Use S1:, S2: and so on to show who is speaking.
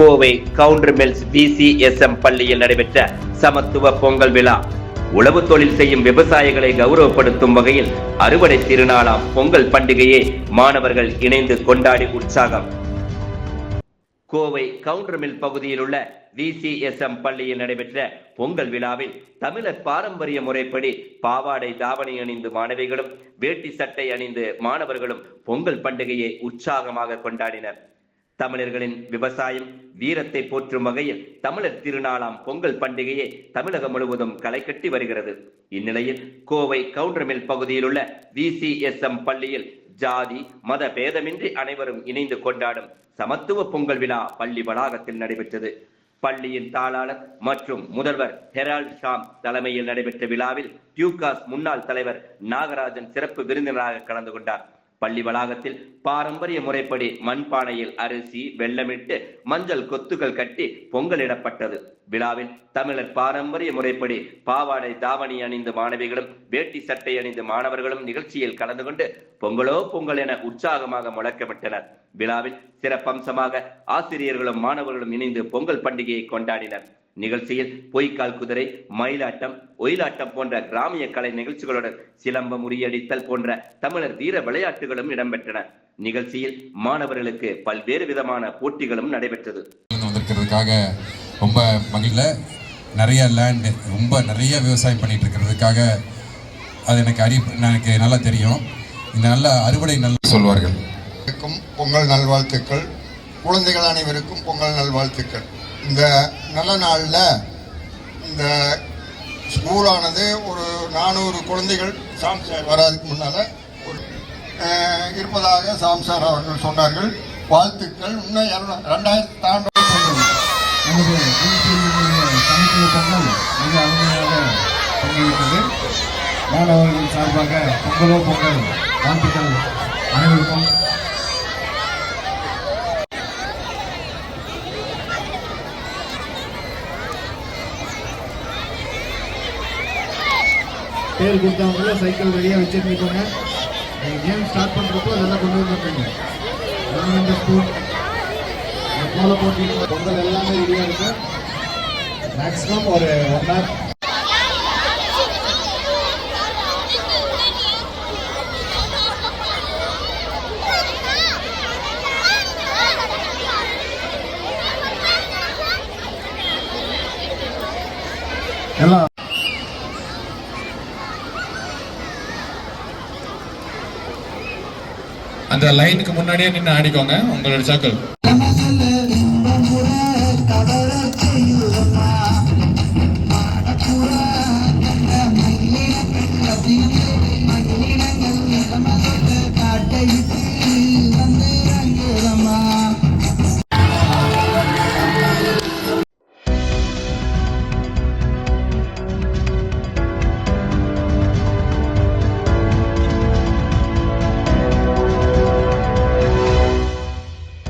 S1: Kovai counter mills விசிஎஸ்எம் பள்ளியில் நடைபெற்ற சமத்துவ பொங்கல் விழா. உழவு தொழில் செய்யும் விவசாயிகளை கௌரவப்படுத்தும் வகையில் அறுவடை திருநாளாம் பொங்கல் பண்டிகையை மாணவர்கள் இணைந்து கொண்டாடி உற்சாகம். கோவை கவுண்டர் மில் பகுதியில் உள்ள விசிஎஸ்எம் பள்ளியில் நடைபெற்ற பொங்கல் விழாவில் தமிழர் பாரம்பரிய முறைப்படி பாவாடை தாவணி அணிந்து மாணவிகளும் வேட்டி சட்டை அணிந்து மாணவர்களும் பொங்கல் பண்டிகையை உற்சாகமாக கொண்டாடினர். தமிழர்களின் விவசாயம் வீரத்தை போற்றும் வகையில் தமிழர் திருநாளாம் பொங்கல் பண்டிகையை தமிழகம் முழுவதும் களை கட்டி வருகிறது. இந்நிலையில் கோவை கவுண்டர் மில் பகுதியில் உள்ள விசிஎஸ்எம் பள்ளியில் ஜாதி மத பேதமின்றி அனைவரும் இணைந்து கொண்டாடும் சமத்துவ பொங்கல் விழா பள்ளி வளாகத்தில் நடைபெற்றது. பள்ளியின் தாளாளர் மற்றும் முதல்வர் ஹெரால்ட் ஷாம் தலைமையில் நடைபெற்ற விழாவில் டியூகாஸ் முன்னாள் தலைவர் நாகராஜன் சிறப்பு விருந்தினராக கலந்து கொண்டார். பள்ளி வளாகத்தில் பாரம்பரிய முறைப்படி மண்பானையில் அரிசி வெள்ளமிட்டு மஞ்சள் கொத்துகள் கட்டி பொங்கலிடப்பட்டது. விழாவில் தமிழர் பாரம்பரிய முறைப்படி பாவாடை தாவணி அணிந்து மாணவிகளும் வேட்டி சட்டை அணிந்து மாணவர்களும் நிகழ்ச்சியில் கலந்து கொண்டு பொங்கலோ பொங்கல் என உற்சாகமாக முழக்கமிட்டனர். விழாவில் சிறப்பம்சமாக ஆசிரியர்களும் மாணவர்களும் இணைந்து பொங்கல் பண்டிகையை கொண்டாடினர். நிகழ்ச்சியில் பொய்க்கால் குதிரை மயிலாட்டம் ஒயிலாட்டம் போன்ற கிராமிய கலை நிகழ்ச்சிகளுடன் சிலம்பம் முறியடித்தல் போன்ற தமிழர் வீர விளையாட்டுகளும் இடம்பெற்றன. நிகழ்ச்சியில் மாணவர்களுக்கு பல்வேறு விதமான போட்டிகளும் நடைபெற்றது.
S2: வந்திருக்கிறதுக்காக ரொம்ப மகிழ்ல நிறைய லேண்ட் ரொம்ப நிறைய விவசாயம் பண்ணிட்டு இருக்கிறதுக்காக அது எனக்கு அறி எனக்கு நல்லா தெரியும். இந்த நல்ல அறுவடை நல்ல சொல்வார்கள்.
S3: பொங்கல் நல்வாழ்த்துக்கள். குழந்தைகள் அனைவருக்கும் பொங்கல் நல்வாழ்த்துக்கள். இந்த நல்ல நாளில் இந்த ஸ்கூலானது ஒரு நானூறு குழந்தைகள் சாம்சார் வராதுக்கு முன்னால் ஒரு இருப்பதாக சாம்சார் அவர்கள் சொன்னார்கள். வாழ்த்துக்கள். இன்னும் ரெண்டாயிரத்தி தாண்ட
S4: பொங்கல். மிக அருமையாக மாணவர்கள் சார்பாக பொங்கலோ பொங்கல் வாழ்த்துக்கள் அனைவருக்கும். பேர் கொடுத்தவங்கள சைக்கிள் ரெடியாக வச்சுருந்துக்கோங்க நீங்கள் கேம் ஸ்டார்ட் பண்ணுறப்போ அதெல்லாம் கொண்டு வந்துருக்கீங்க இந்த ஸ்கூல் கோல போட்டி பொங்கல் எல்லாமே ரெடியாக இருக்கு. மேக்ஸிமம் ஒரு ஒன் ஹவர் எல்லாம்
S5: அந்த லைனுக்கு முன்னாடியே நின்று ஆடிக்கோங்க. உங்களோட சர்க்கிள்